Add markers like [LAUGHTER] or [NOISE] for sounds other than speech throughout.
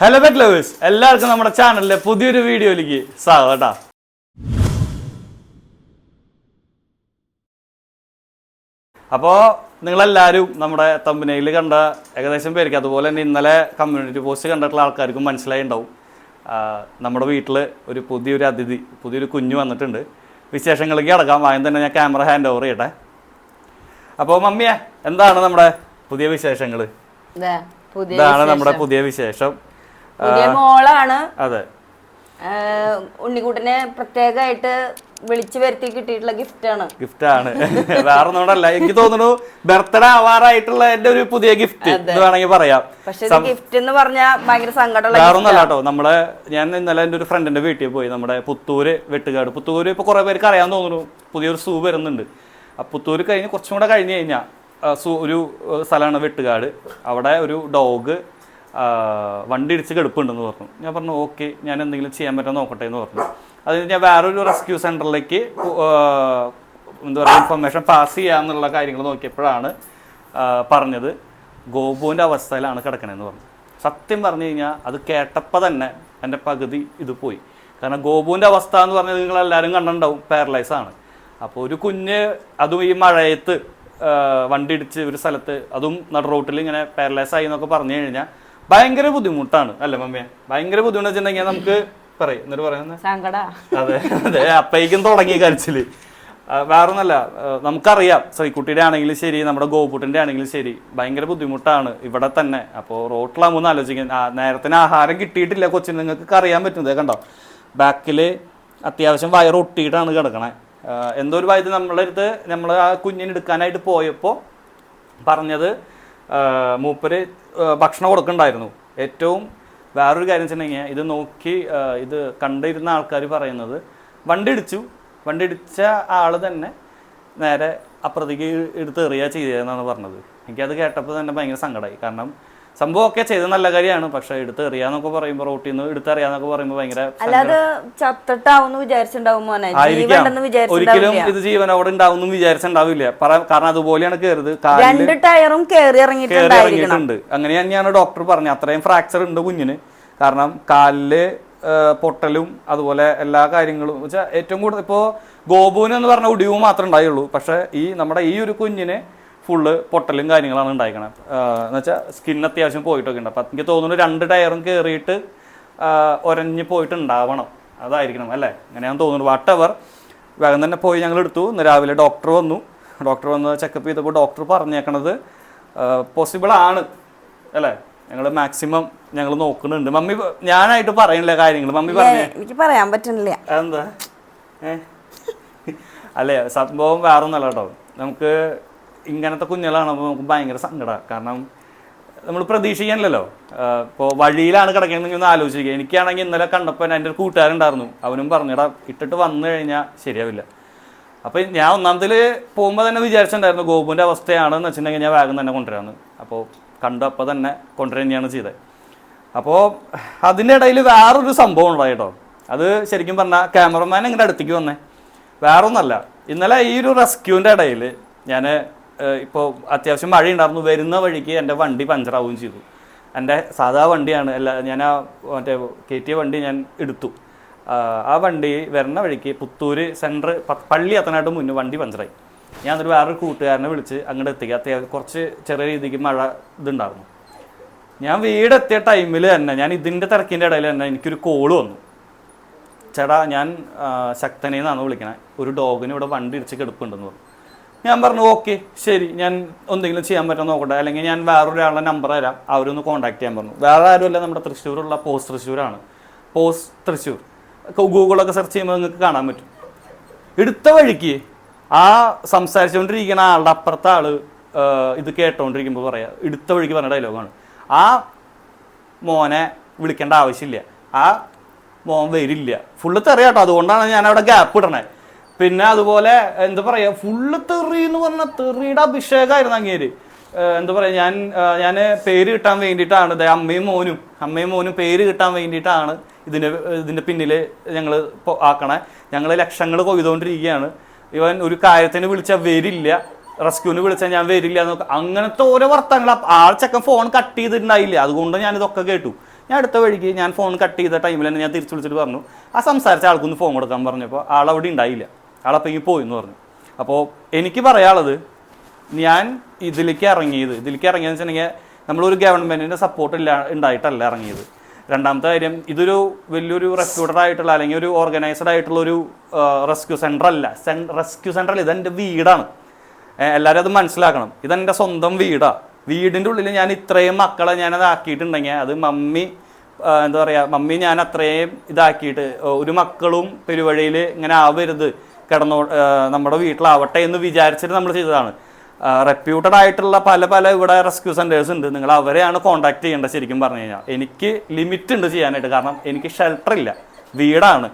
Hello pet lovers എല്ലാവർക്കും നമ്മുടെ ചാനലിലെ പുതിയൊരു വീഡിയോയിലേക്ക് സ്വാഗതം കേട്ടോ. അപ്പോൾ നിങ്ങളെല്ലാവരും നമ്മുടെ തമ്പനയിൽ കണ്ട ഏകദേശം പേർക്ക് അതുപോലെ തന്നെ ഇന്നലെ കമ്മ്യൂണിറ്റി പോസ്റ്റ് കണ്ടിട്ടുള്ള ആൾക്കാർക്കും മനസ്സിലായി ഉണ്ടാവും നമ്മുടെ വീട്ടിൽ ഒരു പുതിയൊരു അതിഥി പുതിയൊരു കുഞ്ഞു വന്നിട്ടുണ്ട്. വിശേഷങ്ങളിലേക്ക് അടക്കാം ആദ്യം തന്നെ ഞാൻ ക്യാമറ ഹാൻഡ് ഓവർ ചെയ്യട്ടെ. അപ്പോൾ മമ്മിയെ എന്താണ് നമ്മുടെ പുതിയ വിശേഷങ്ങൾ ദേ, പുതിയ ഇതാണ് നമ്മുടെ പുതിയ വിശേഷം. മോളാണ്. അതെ. ഉണ്ണിക്കുട്ടനെ പ്രത്യേകമായിട്ട് വിളിച്ചു വരുത്തി കിട്ടിയിട്ടുള്ള ഗിഫ്റ്റ് ആണ് ഗിഫ്റ്റ് ആണ് [LAUGHS] വേറെ ഒന്നുകൊണ്ടല്ല എനിക്ക് തോന്നുന്നു ബർത്ത്ഡേ ആവാറായിട്ടുള്ള എന്റെ ഒരു പുതിയ ഗിഫ്റ്റ് എന്ന് വേണമെങ്കിൽ പറയാം. പക്ഷെ ഗിഫ്റ്റ് എന്ന് പറഞ്ഞാൽ ഭയങ്കര സങ്കടമുള്ള വേറെ ഒന്നല്ല കേട്ടോ. നമ്മളെ ഞാൻ ഇന്നലെ എന്റെ ഒരു ഫ്രണ്ടിന്റെ വീട്ടിൽ പോയി. നമ്മുടെ പുത്തൂര് വെട്ടുകാട്. പുത്തൂര് ഇപ്പൊ കുറെ പേർക്ക് അറിയാൻ തോന്നുന്നു. പുതിയൊരു സൂ വരുന്നുണ്ട്. പുത്തൂര് കഴിഞ്ഞ് കുറച്ചും കൂടെ കഴിഞ്ഞു കഴിഞ്ഞാൽ സൂ ഒരു സ്ഥലമാണ് വെട്ടുകാട്. അവിടെ ഒരു ഡോഗ് വണ്ടി ഇടിച്ച് കെടുപ്പുണ്ടെന്ന് പറഞ്ഞു. ഞാൻ പറഞ്ഞു ഓക്കെ ഞാൻ എന്തെങ്കിലും ചെയ്യാൻ പറ്റുമോ നോക്കട്ടെ എന്ന് പറഞ്ഞു. അത് ഞാൻ വേറൊരു റെസ്ക്യൂ സെന്ററിലേക്ക് എന്താ പറയുക ഇൻഫർമേഷൻ പാസ് ചെയ്യാന്നുള്ള കാര്യങ്ങൾ നോക്കിയപ്പോഴാണ് പറഞ്ഞത് ഗോപുവിന്റെ അവസ്ഥയിലാണ് കിടക്കണതെന്ന് പറഞ്ഞു. സത്യം പറഞ്ഞു കഴിഞ്ഞാൽ അത് കേട്ടപ്പോൾ തന്നെ എന്റെ പകുതി ഇത് പോയി. കാരണം ഗോപുവിന്റെ അവസ്ഥ എന്ന് പറഞ്ഞാൽ നിങ്ങൾ എല്ലാവരും കണ്ടിട്ടുണ്ടാവും പാരലൈസ് ആണ്. അപ്പോൾ ഒരു കുഞ്ഞ് അതും ഈ മഴയത്ത് വണ്ടി ഇടിച്ച് ഒരു സ്ഥലത്ത് അതും നട റോട്ടിൽ ഇങ്ങനെ പാരലൈസ് ആയി എന്നൊക്കെ പറഞ്ഞു കഴിഞ്ഞാൽ ഭയങ്കര ബുദ്ധിമുട്ടാണ്. അല്ല മമ്മിയെ? ഭയങ്കര ബുദ്ധിമുട്ട് വെച്ചിട്ടുണ്ടെങ്കിൽ നമുക്ക് പറയും. എന്നിട്ട് പറയുന്നത് അതെ അതെ അപ്പേക്കും തുടങ്ങി കരച്ചിൽ. വേറൊന്നല്ല നമുക്കറിയാം. ശ്രീക്കുട്ടിയുടെ ആണെങ്കിലും ശരി നമ്മുടെ ഗോപുട്ടിന്റെ ആണെങ്കിലും ശരി ഭയങ്കര ബുദ്ധിമുട്ടാണ് ഇവിടെ തന്നെ. അപ്പോൾ റോട്ടിലാകുമ്പോൾ ആലോചിക്കാൻ നേരത്തിന് ആഹാരം കിട്ടിയിട്ടില്ല കൊച്ചിന്. നിങ്ങൾക്ക് അറിയാൻ പറ്റുന്നത് കണ്ടോ? ബാക്കിൽ അത്യാവശ്യം വയറ് ഒട്ടിയിട്ടാണ് കിടക്കണേ. എന്തോ ഒരു വയത് നമ്മളെ അടുത്ത് നമ്മൾ ആ കുഞ്ഞിനെടുക്കാനായിട്ട് പോയപ്പോൾ പറഞ്ഞത് മൂപ്പര് ഭക്ഷണം കൊടുക്കണ്ടായിരുന്നു. ഏറ്റവും വേറൊരു കാര്യം വെച്ചിട്ടുണ്ടെങ്കിൽ ഇത് നോക്കി ഇത് കണ്ടിരുന്ന ആൾക്കാർ പറയുന്നത് വണ്ടി ഇടിച്ചു. വണ്ടി ഇടിച്ച ആൾ തന്നെ നേരെ അപ്പുറത്തേക്ക് എടുത്ത് എറിയുക ചെയ്തതെന്നാണ് പറഞ്ഞത്. എനിക്കത് കേട്ടപ്പോൾ തന്നെ ഭയങ്കര സങ്കടമായി കാരണം സംഭവമൊക്കെ ചെയ്ത നല്ല കാര്യമാണ്. പക്ഷെ എടുത്ത് എറിയാന്നൊക്കെ പറയുമ്പോൾ റോട്ടിൽ നിന്ന് എടുത്തെറിയാന്നൊക്കെ പറയുമ്പോൾ ഭയങ്കര അല്ലാതെ വിചാരിച്ചിട്ടുണ്ടാവും ഒരിക്കലും ഇത് ഇത് അവിടെ ഉണ്ടാവും വിചാരിച്ചിട്ടുണ്ടാവില്ല. കാരണം അതുപോലെയാണ് കയറുന്നത് കാലിൽ രണ്ട് ടയറും കയറി ഇറങ്ങിയിട്ടുണ്ട്. അങ്ങനെ തന്നെയാണ് ഡോക്ടർ പറഞ്ഞത്. അത്രയും ഫ്രാക്ചർ ഉണ്ട് കുഞ്ഞിന്. കാരണം കാലിൽ പൊട്ടലും അതുപോലെ എല്ലാ കാര്യങ്ങളും. വെച്ചാൽ ഏറ്റവും കൂടുതൽ ഇപ്പോ ഗോപുവിന് എന്ന് പറഞ്ഞ ഒടിവ് മാത്രമേ ഉണ്ടായുള്ളൂ. പക്ഷെ ഈ നമ്മുടെ ഈ ഒരു കുഞ്ഞിന് ഫുള്ള് പൊട്ടലും കാര്യങ്ങളാണ് ഉണ്ടായിക്കണം എന്ന് വെച്ചാൽ സ്കിൻ അത്യാവശ്യം പോയിട്ടൊക്കെ ഉണ്ട്. അപ്പം എനിക്ക് തോന്നുന്നു രണ്ട് ടയറും കയറിയിട്ട് ഒരഞ്ഞ് പോയിട്ടുണ്ടാവണം. അതായിരിക്കണം അല്ലേ? അങ്ങനെയാണ് തോന്നുന്നു. വാട്ട് എവർ വേഗം തന്നെ പോയി ഞങ്ങൾ എടുത്തു. ഇന്ന് രാവിലെ ഡോക്ടർ വന്നു. ഡോക്ടർ വന്ന് ചെക്കപ്പ് ചെയ്തപ്പോൾ ഡോക്ടർ പറഞ്ഞേക്കണത് പോസിബിൾ ആണ് അല്ലേ? ഞങ്ങൾ മാക്സിമം ഞങ്ങൾ നോക്കുന്നുണ്ട്. മമ്മി ഞാനായിട്ട് പറയണില്ല കാര്യങ്ങൾ മമ്മി പറഞ്ഞു. എനിക്ക് പറയാൻ പറ്റുന്നില്ല എന്താ അല്ലേ സംഭവം വേറെ ഒന്നല്ല കേട്ടോ. നമുക്ക് ഇങ്ങനത്തെ കുഞ്ഞുങ്ങളാണപ്പോൾ നമുക്ക് ഭയങ്കര സങ്കടമാണ് കാരണം നമ്മൾ പ്രതീക്ഷിക്കാനില്ലല്ലോ. ഇപ്പോൾ വഴിയിലാണ് കിടക്കുന്നതെങ്കിൽ ഒന്ന് ആലോചിക്കുക എനിക്കാണെങ്കിൽ ഇന്നലെ കണ്ടപ്പോൾ എന്റെ ഒരു കൂട്ടുകാരുണ്ടായിരുന്നു. അവനും പറഞ്ഞിടാ ഇട്ടിട്ട് വന്നു കഴിഞ്ഞാൽ ശരിയാവില്ല. അപ്പോൾ ഞാൻ ഒന്നാമതിൽ പോകുമ്പോൾ തന്നെ വിചാരിച്ചിട്ടുണ്ടായിരുന്നു ഗോപുവിന്റെ അവസ്ഥയാണെന്ന് വെച്ചിട്ടുണ്ടെങ്കിൽ ഞാൻ വാഗം തന്നെ കൊണ്ടുവരാമെന്ന് അപ്പോൾ കണ്ടു അപ്പോൾ തന്നെ കൊണ്ടുവരാൻ തന്നെയാണ് ചെയ്തത് അപ്പോൾ അതിന്റെ ഇടയിൽ വേറൊരു സംഭവം ഉണ്ടായി കേട്ടോ. അത് ശരിക്കും പറഞ്ഞാൽ ക്യാമറമാൻ ഇങ്ങനെ അടുത്തേക്ക് വന്നേ. വേറൊന്നല്ല. ഇന്നലെ ഈ ഒരു റെസ്ക്യൂവിന്റെ ഇടയിൽ ഞാൻ ഇപ്പോൾ അത്യാവശ്യം മഴ ഉണ്ടായിരുന്നു വരുന്ന വഴിക്ക് എന്റെ വണ്ടി പഞ്ചറാവുകയും ചെയ്തു. എന്റെ സാധാ വണ്ടിയാണ്. അല്ല ഞാൻ ആ മറ്റേ കയറ്റിയ വണ്ടി ഞാൻ എടുത്തു. ആ, വണ്ടി വരുന്ന വഴിക്ക് പുത്തൂര് സെന്റർ പള്ളി എത്തനായിട്ട് മുന്നേ വണ്ടി പഞ്ചറായി. ഞാൻ എന്നിട്ട് വേറൊരു കൂട്ടുകാരനെ വിളിച്ച് അങ്ങോട്ട് എത്തിക്കുക. അത്യാവശ്യം കുറച്ച് ചെറിയ രീതിക്ക് മഴ ഇതുണ്ടായിരുന്നു. ഞാൻ വീടെത്തിയ ടൈമിൽ തന്നെ ഞാൻ ഇതിന്റെ തിരക്കിന്റെ ഇടയിൽ തന്നെ എനിക്കൊരു കോൾ വന്നു. ചേട്ടാ ഞാൻ ശക്തനെന്നാണ് ശക്തനെ വിളിക്കണേ. ഒരു ഡോഗിന് ഇവിടെ വണ്ടി ഇടിച്ച് കിടപ്പുണ്ടെന്ന് പറഞ്ഞു. ഞാൻ പറഞ്ഞു ഓക്കെ ശരി ഞാൻ എന്തെങ്കിലും ചെയ്യാൻ പറ്റുമോ നോക്കട്ടെ. അല്ലെങ്കിൽ ഞാൻ വേറൊരാളുടെ നമ്പർ തരാം. അവരൊന്ന് കോൺടാക്ട് ചെയ്യാൻ പറഞ്ഞു. വേറെ ആരുമല്ല നമ്മുടെ തൃശ്ശൂരുള്ള പോസ്റ്റ് തൃശ്ശൂരാണ്. പോസ്റ്റ് തൃശ്ശൂർ. ഗൂഗിളൊക്കെ സെർച്ച് ചെയ്യുമ്പോൾ നിങ്ങൾക്ക് കാണാൻ പറ്റും. എടുത്ത വഴിക്ക് ആ സംസാരിച്ചുകൊണ്ടിരിക്കുന്ന ആളുടെ അപ്പുറത്തെ ആൾ ഇത് കേട്ടോണ്ടിരിക്കുമ്പോൾ പറയാം എടുത്ത വഴിക്ക് പറഞ്ഞ ഡയലോഗാണ് ആ മോനെ വിളിക്കേണ്ട ആവശ്യമില്ല. ആ മോൻ വരില്ല. ഫുള്ള് തെറിയാട്ടോ. അതുകൊണ്ടാണ് ഞാൻ അവിടെ ഗ്യാപ്പ് ഇടണേ. പിന്നെ അതുപോലെ എന്താ പറയുക ഫുള്ള് തെറി എന്ന് പറഞ്ഞ തെറിയുടെ അഭിഷേകമായിരുന്നു അങ്ങേര്. എന്താ പറയാ ഞാൻ ഞാൻ പേര് കിട്ടാൻ വേണ്ടിയിട്ടാണ് ദേ അമ്മയും മോനും അമ്മയും മോനും പേര് കിട്ടാൻ വേണ്ടിയിട്ടാണ് ഇതിന്റെ ഇതിന്റെ പിന്നിൽ ഞങ്ങൾ ആക്കണേ. ഞങ്ങൾ ലക്ഷങ്ങൾ കൊയ്തുകൊണ്ടിരിക്കുകയാണ്. ഇവൻ ഒരു കാര്യത്തിന് വിളിച്ചാൽ വരില്ല. റെസ്ക്യൂവിന് വിളിച്ചാൽ ഞാൻ വരില്ല എന്നൊക്കെ. അങ്ങനത്തെ ഓരോ വർത്തങ്ങൾ ആൾ ചെക്കൻ ഫോൺ കട്ട് ചെയ്തിട്ടുണ്ടായില്ല. അതുകൊണ്ട് ഞാൻ ഇതൊക്കെ കേട്ടു. ഞാൻ അടുത്ത വഴിക്ക് ഞാൻ ഫോൺ കട്ട് ചെയ്ത ടൈമിൽ തന്നെ ഞാൻ തിരിച്ചു വിളിച്ചിട്ട് പറഞ്ഞു. ആ സംസാരിച്ച ആൾക്കൊന്ന് ഫോൺ കൊടുക്കാൻ പറഞ്ഞപ്പോൾ അവിടെ ഉണ്ടായില്ല. ആളപ്പോൾ ഇങ്ങനെ പോയി എന്ന് പറഞ്ഞു. അപ്പോൾ എനിക്ക് പറയാനുള്ളത് ഞാൻ ഇതിലേക്ക് ഇറങ്ങിയത് ഇതിലേക്ക് ഇറങ്ങിയെന്ന് വെച്ചിട്ടുണ്ടെങ്കിൽ നമ്മളൊരു ഗവൺമെന്റിന്റെ സപ്പോർട്ട് ഇല്ല ഉണ്ടായിട്ടല്ല ഇറങ്ങിയത്. രണ്ടാമത്തെ കാര്യം ഇതൊരു വലിയൊരു റെപ്യൂട്ടഡ് ആയിട്ടുള്ള അല്ലെങ്കിൽ ഒരു ഓർഗനൈസ്ഡ് ആയിട്ടുള്ള ഒരു റെസ്ക്യൂ സെന്റർ അല്ല. റെസ്ക്യൂ സെന്റർ അല്ല. ഇതെന്റെ വീടാണ്. എല്ലാവരും അത് മനസ്സിലാക്കണം. ഇതെന്റെ സ്വന്തം വീടാണ് വീടിന്റെ ഉള്ളിൽ ഞാൻ ഇത്രയും മക്കളെ ഞാനത് ആക്കിയിട്ടുണ്ടെങ്കിൽ അത് മമ്മി എന്താ പറയുക മമ്മി ഞാൻ അത്രയും ഇതാക്കിയിട്ട് ഒരു മക്കളും പെരുവഴിയിൽ ഇങ്ങനെ ആവരുത്. കിടന്നോ നമ്മുടെ വീട്ടിലാവട്ടെ എന്ന് വിചാരിച്ചിട്ട് നമ്മൾ ചെയ്തതാണ്. റെപ്യൂട്ടഡ് ആയിട്ടുള്ള പല പല ഇവിടെ റെസ്ക്യൂ സെന്റേഴ്സ് ഉണ്ട്. നിങ്ങൾ അവരെയാണ് കോൺടാക്ട് ചെയ്യേണ്ടത് ശരിക്കും പറഞ്ഞു കഴിഞ്ഞാൽ. എനിക്ക് ലിമിറ്റ് ഉണ്ട് ചെയ്യാനായിട്ട്. കാരണം എനിക്ക് ഷെൽട്ടർ ഇല്ല. വീടാണ്.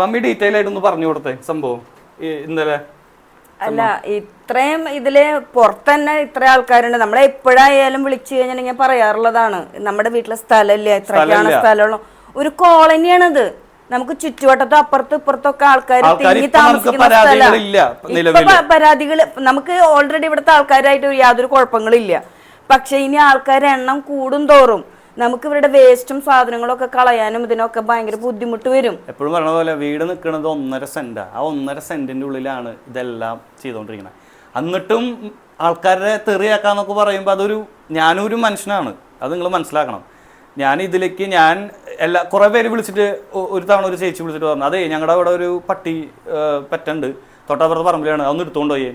മമ്മി ഡീറ്റെയിൽ ആയിട്ടൊന്ന് പറഞ്ഞു കൊടുത്തേ സംഭവം. ഇന്നലെ അല്ല ഇത്രയും ഇതിൽ പുറത്തന്നെ ഇത്ര ആൾക്കാരുണ്ട്. നമ്മളെ എപ്പോഴായാലും വിളിച്ചു കഴിഞ്ഞാൽ ഞാൻ പറയാറുള്ളതാണ്. നമ്മുടെ വീട്ടിലെ സ്ഥലമില്ല. ഇത്രയൊക്കെയാണ് സ്ഥലമുള്ള സ്ഥലമുള്ളൂ. ഒരു കോളനിയാണിത്. നമുക്ക് ചുറ്റുവട്ടത്തോ അപ്പുറത്തും ഇപ്പുറത്തൊക്കെ ആൾക്കാർ തിങ്ങി നമുക്ക് താമസിക്കുന്ന. പരാതികൾ നമുക്ക് ഓൾറെഡി ഇവിടുത്തെ ആൾക്കാരായിട്ട് യാതൊരു കുഴപ്പങ്ങളില്ല. പക്ഷെ ഇനി ആൾക്കാരുടെ എണ്ണം കൂടും തോറും നമുക്ക് ഇവരുടെ വേസ്റ്റും സാധനങ്ങളും ഒക്കെ കളയാനും ഇതിനൊക്കെ ഭയങ്കര ബുദ്ധിമുട്ട് വരും. എപ്പോഴും പറഞ്ഞ പോലെ വീട് നിൽക്കുന്നത് ഒന്നര സെന്റ് ആ ഒന്നര സെന്റിന്റെ ഉള്ളിലാണ് ഇതെല്ലാം ചെയ്തുകൊണ്ടിരിക്കുന്നത് എന്നിട്ടും ആൾക്കാരെ തെറിയാക്കാന്നൊക്കെ പറയുമ്പോൾ അതൊരു ഞാനൊരു മനുഷ്യനാണ്. അത് നിങ്ങൾ മനസ്സിലാക്കണം. ഞാൻ ഇതിലേക്ക് ഞാൻ എല്ലാ കുറേ പേര് വിളിച്ചിട്ട് ഒരു തവണ ഒരു ചേച്ചി വിളിച്ചിട്ട് പറഞ്ഞു അതേ ഞങ്ങളുടെ അവിടെ ഒരു പട്ടി പറ്റുണ്ട്. തൊട്ടപ്പുറത്ത് പറമ്പിലാണ്. അതൊന്ന് എടുത്തുകൊണ്ട് പോയി.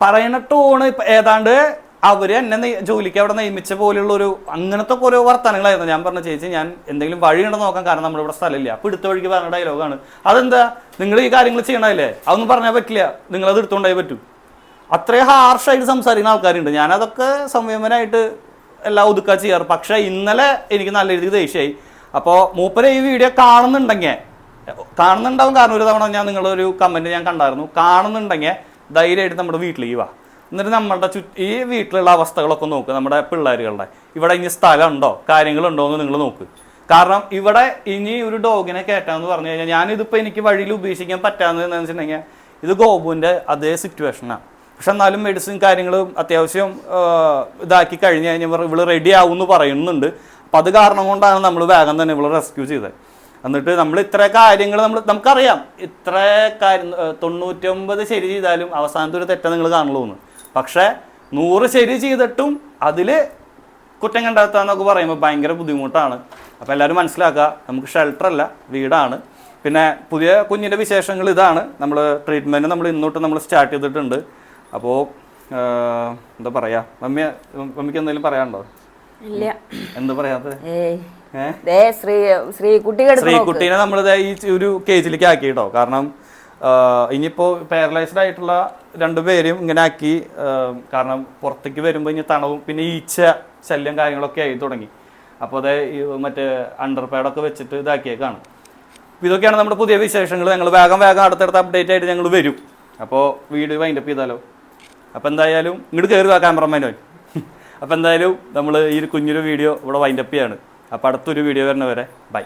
പറയണ ടോണ് ഏതാണ്ട് അവർ എന്നെ ജോലിക്ക് അവിടെ നിയമിച്ച പോലെയുള്ള ഒരു അങ്ങനത്തെ ഓരോ വർത്തമാനങ്ങളായിരുന്നു. ഞാൻ പറഞ്ഞ ചേച്ചി ഞാൻ എന്തെങ്കിലും വഴി ഉണ്ടോ നോക്കാൻ കാരണം നമ്മുടെ ഇവിടെ സ്ഥലമില്ല. അപ്പൊ എടുത്ത വഴിക്ക് പറഞ്ഞ ഡയലോഗാണ് അതെന്താ? നിങ്ങൾ ഈ കാര്യങ്ങൾ ചെയ്യണല്ലേ അതൊന്നും പറഞ്ഞാൽ പറ്റില്ല. നിങ്ങൾ അത് എടുത്തുകൊണ്ടേ പറ്റൂ. അത്രയും ഹാർഷായിട്ട് സംസാരിക്കുന്ന ആൾക്കാരുണ്ട്. ഞാനതൊക്കെ സംയമനായിട്ട് എല്ലാം ഒതുക്കാൻ ചെയ്യാറ്. പക്ഷേ ഇന്നലെ എനിക്ക് നല്ല രീതിക്ക് ദേഷ്യമായി അപ്പോൾ മൂപ്പരെ ഈ വീഡിയോ കാണുന്നുണ്ടെങ്കിൽ കാണുന്നുണ്ടാവും കാരണം ഒരു തവണ ഞാൻ നിങ്ങളൊരു കമന്റ് ഞാൻ കണ്ടായിരുന്നു. കാണുന്നുണ്ടെങ്കിൽ ധൈര്യമായിട്ട് നമ്മുടെ വീട്ടിലേക്ക് വാ. എന്നിട്ട് നമ്മുടെ ചു ഈ വീട്ടിലുള്ള അവസ്ഥകളൊക്കെ നോക്ക് നമ്മുടെ പിള്ളേരുകളുടെ. ഇവിടെ ഇനി സ്ഥലമുണ്ടോ? കാര്യങ്ങളുണ്ടോ എന്ന് നിങ്ങൾ നോക്ക്. കാരണം ഇവിടെ ഇനി ഒരു ഡോഗിനെ കയറ്റാന്ന് പറഞ്ഞു കഴിഞ്ഞാൽ ഞാനിതിപ്പോൾ എനിക്ക് വഴിയിൽ ഉപേക്ഷിക്കാൻ പറ്റാന്ന് വെച്ചിട്ടുണ്ടെങ്കിൽ ഇത് ഗോപുവിന്റെ അതേ സിറ്റുവേഷനാണ് പക്ഷെ എന്നാലും മെഡിസിൻ കാര്യങ്ങളും അത്യാവശ്യം ഇതാക്കി കഴിഞ്ഞ് കഴിഞ്ഞാൽ ഇവൾ റെഡി ആവും എന്ന് പറയുന്നുണ്ട്. അപ്പം അത് കാരണം കൊണ്ടാണ് നമ്മൾ വേഗം തന്നെ ഇവളെ റെസ്ക്യൂ ചെയ്തത്. എന്നിട്ട് നമ്മൾ ഇത്ര കാര്യങ്ങൾ നമ്മൾ നമുക്കറിയാം. ഇത്ര കാര്യം തൊണ്ണൂറ്റൊമ്പത് ശരി ചെയ്താലും അവസാനത്തെ ഒരു തെറ്റ നിങ്ങൾ കാണുള്ളൂ എന്ന് പക്ഷേ നൂറ് ശരി ചെയ്തിട്ടും അതിൽ കുറ്റം കണ്ടെത്തുക എന്നൊക്കെ പറയുമ്പോൾ ഭയങ്കര ബുദ്ധിമുട്ടാണ്. അപ്പോൾ എല്ലാവരും മനസ്സിലാക്കുക നമുക്ക് ഷെൽട്ടറല്ല വീടാണ്. പിന്നെ പുതിയ കുഞ്ഞിന്റെ വിശേഷങ്ങൾ ഇതാണ്. നമ്മൾ ട്രീറ്റ്മെന്റ് നമ്മൾ ഇന്നോട്ട് നമ്മൾ സ്റ്റാർട്ട് ചെയ്തിട്ടുണ്ട്. അപ്പോൾ എന്താ പറയുക മമ്മി മമ്മിക്ക് എന്തെങ്കിലും പറയാനുണ്ടോ? ഇല്ല. എന്താ പറയാത്തത് ശ്രീ ശ്രീകുട്ടീനെ നമ്മൾ ഈ ഒരു കേജിലേക്ക് ആക്കി കേട്ടോ കാരണം ഇനിയിപ്പോ ഇനിയിപ്പോൾ പാരലൈസ്ഡ് ആയിട്ടുള്ള രണ്ടുപേരും ഇങ്ങനെ ആക്കി കാരണം പുറത്തേക്ക് വരുമ്പോൾ ഇനി തണവും പിന്നെ ഈച്ച ശല്യം കാര്യങ്ങളൊക്കെ ആയി തുടങ്ങി. അപ്പോൾ അതേ മറ്റേ അണ്ടർ പാഡൊക്കെ വെച്ചിട്ട് ഇതാക്കിയേക്കാണ്. ഇതൊക്കെയാണ് നമ്മുടെ പുതിയ വിശേഷങ്ങൾ ഞങ്ങൾ വേഗം വേഗം അടുത്തടുത്ത് അപ്ഡേറ്റ് ആയിട്ട് ഞങ്ങൾ വരും. അപ്പോൾ വീഡിയോ വൈൻഡപ്പ് ചെയ്താലോ? അപ്പോൾ എന്തായാലും ഇങ്ങോട്ട് കയറുക ക്യാമറമാനോ അപ്പോൾ എന്തായാലും നമ്മൾ ഈ ഒരു കുഞ്ഞൊരു വീഡിയോ ഇവിടെ വൈൻഡപ്പ് ചെയ്യാണ്. അപ്പോൾ അടുത്തൊരു വീഡിയോ വരുന്നവരെ ബൈ